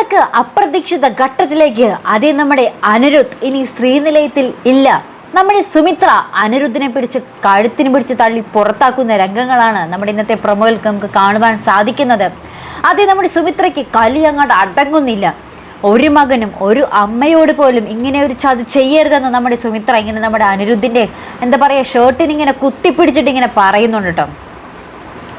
വർഷങ്ങൾക്ക് അപ്രതീക്ഷിത ഘട്ടത്തിലേക്ക്. അതേ നമ്മുടെ അനിരുദ്ധ് ഇനി സ്ത്രീ നിലയത്തിൽ ഇല്ല. നമ്മുടെ സുമിത്ര അനിരുദ്ധിനെ പിടിച്ച് കഴുത്തിന് പിടിച്ച് തള്ളി പുറത്താക്കുന്ന രംഗങ്ങളാണ് നമ്മുടെ ഇന്നത്തെ പ്രൊമോയിൽ നമുക്ക് കാണുവാൻ സാധിക്കുന്നത്. അതേ നമ്മുടെ സുമിത്രയ്ക്ക് കലി അങ്ങോട്ട് അടങ്ങുന്നില്ല. ഒരു മകനും ഒരു അമ്മയോട് പോലും ഇങ്ങനെ ഒരു ചതി ചെയ്യരുതെന്ന് നമ്മുടെ സുമിത്ര ഇങ്ങനെ നമ്മുടെ അനിരുദ്ധിന്റെ എന്താ പറയുക ഷർട്ടിന് ഇങ്ങനെ കുത്തിപ്പിടിച്ചിട്ട് ഇങ്ങനെ പറയുന്നുണ്ട് കേട്ടോ.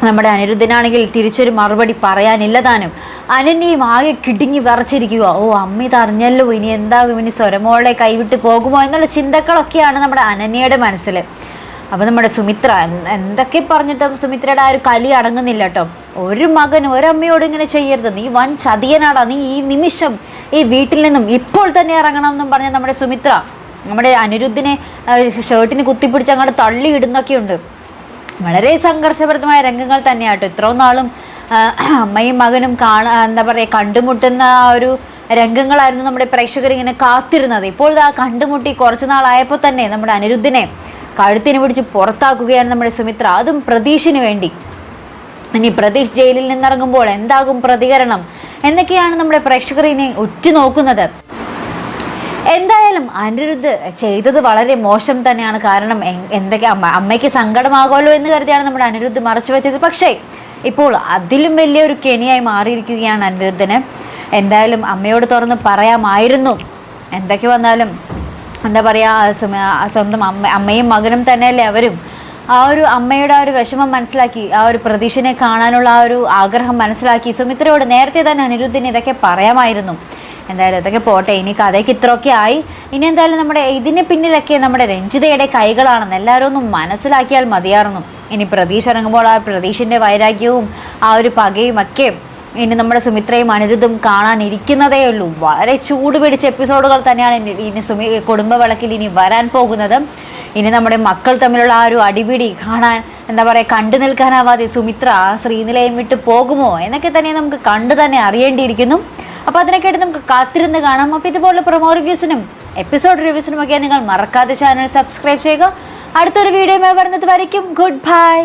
നമ്മുടെ അനിരുദ്ധനാണെങ്കിൽ തിരിച്ചൊരു മറുപടി പറയാനില്ല താനും അനന്യയും ആകെ കിടുങ്ങി വിറച്ചിരിക്കുക. ഓ അമ്മ ഇത് അറിഞ്ഞല്ലോ ഇനി എന്താകും? ഇനി സ്വരമോളെ കൈവിട്ട് പോകുമോ എന്നുള്ള ചിന്തകളൊക്കെയാണ് നമ്മുടെ അനന്യയുടെ മനസ്സിൽ. അപ്പോൾ നമ്മുടെ സുമിത്ര എന്തൊക്കെ പറഞ്ഞിട്ടും സുമിത്രയുടെ ആ ഒരു കലി അടങ്ങുന്നില്ല കേട്ടോ. ഒരു മകൻ ഒരമ്മയോട് ഇങ്ങനെ ചെയ്യരുത്. നീ വൻ ചതിയനാടാ. നീ ഈ നിമിഷം ഈ വീട്ടിൽ നിന്നും ഇപ്പോൾ തന്നെ ഇറങ്ങണം എന്നും പറഞ്ഞ നമ്മുടെ സുമിത്ര നമ്മുടെ അനിരുദ്ധിനെ ഷർട്ടിന് കുത്തിപ്പിടിച്ച് അങ്ങോട്ട് തള്ളിയിടുന്നൊക്കെയുണ്ട്. വളരെ സംഘർഷപ്രദമായ രംഗങ്ങൾ തന്നെയാട്ടോ. ഇത്രയും നാളും അമ്മയും മകനും കാണാ എന്താ പറയുക കണ്ടുമുട്ടുന്ന ആ ഒരു രംഗങ്ങളായിരുന്നു നമ്മുടെ പ്രേക്ഷകർ ഇങ്ങനെ കാത്തിരുന്നത്. ഇപ്പോൾ ആ കണ്ടുമുട്ടി കുറച്ച് നാളായപ്പോൾ തന്നെ നമ്മുടെ അനിരുദ്ധിനെ കഴുത്തിന് പിടിച്ച് പുറത്താക്കുകയാണ് നമ്മുടെ സുമിത്ര. അതും പ്രതീഷിന് വേണ്ടി. ഇനി പ്രതീഷ് ജയിലിൽ നിന്നിറങ്ങുമ്പോൾ എന്താകും പ്രതികരണം? എന്നൊക്കെയാണ് നമ്മുടെ പ്രേക്ഷകർ ഇനി ഉറ്റുനോക്കുന്നത്. എന്തായാലും അനിരുദ്ധ് ചെയ്തത് വളരെ മോശം തന്നെയാണ്. കാരണം എന്തൊക്കെ അമ്മ അമ്മയ്ക്ക് സങ്കടമാകുമല്ലോ എന്ന് കരുതിയാണ് നമ്മുടെ അനിരുദ്ധ് മറച്ചു വെച്ചത്. പക്ഷേ ഇപ്പോൾ അതിലും വലിയൊരു കെണിയായി മാറിയിരിക്കുകയാണ് അനിരുദ്ധന്. എന്തായാലും അമ്മയോട് തുറന്ന് പറയാമായിരുന്നു. എന്തൊക്കെ വന്നാലും എന്താ പറയുക സ്വന്തം അമ്മ അമ്മയും മകനും തന്നെയല്ലേ അവരും. ആ ഒരു അമ്മയുടെ ആ ഒരു വിഷമം മനസ്സിലാക്കി ആ ഒരു പ്രതീക്ഷനെ കാണാനുള്ള ആ ഒരു ആഗ്രഹം മനസ്സിലാക്കി സുമിത്രയോട് നേരത്തെ തന്നെ അനിരുദ്ധിന് ഇതൊക്കെ പറയാമായിരുന്നു. എന്തായാലും അതൊക്കെ പോട്ടെ. ഇനി കഥയ്ക്ക് ഇത്രയൊക്കെ ആയി. ഇനി എന്തായാലും നമ്മുടെ ഇതിന് പിന്നിലൊക്കെ നമ്മുടെ രഞ്ജിതയുടെ കൈകളാണെന്ന് എല്ലാവരും ഒന്ന് മനസ്സിലാക്കിയാൽ മതിയായിരുന്നു. ഇനി പ്രതീക്ഷ ഇറങ്ങുമ്പോൾ ആ പ്രതീഷിന്റെ വൈരാഗ്യവും ആ ഒരു പകയും ഒക്കെ ഇനി നമ്മുടെ സുമിത്രയും അനിരുദ്ധും കാണാനിരിക്കുന്നതേ ഉള്ളൂ. വളരെ ചൂട് പിടിച്ച എപ്പിസോഡുകൾ തന്നെയാണ് ഇനി- സുമി കുടുംബ വിളക്കിൽ ഇനി വരാൻ പോകുന്നത്. ഇനി നമ്മുടെ മക്കൾ തമ്മിലുള്ള ആ ഒരു അടിപിടി കാണാൻ എന്താ പറയുക കണ്ടു നിൽക്കാനാവാതെ സുമിത്ര ശ്രീനിലയം വിട്ട് പോകുമോ എന്നൊക്കെ തന്നെ നമുക്ക് കണ്ടു തന്നെ അറിയേണ്ടിയിരിക്കുന്നു. അപ്പോൾ അതിനൊക്കെയായിട്ട് നമുക്ക് കാത്തിരുന്ന് കാണാം. അപ്പോൾ ഇതുപോലെ പ്രൊമോ റിവ്യൂസിനും എപ്പിസോഡ് റിവ്യൂസിനും ഒക്കെ നിങ്ങൾ മറക്കാതെ ചാനൽ സബ്സ്ക്രൈബ് ചെയ്യുക. അടുത്തൊരു വീഡിയോ വരുന്നത് വരയ്ക്കും. Good bye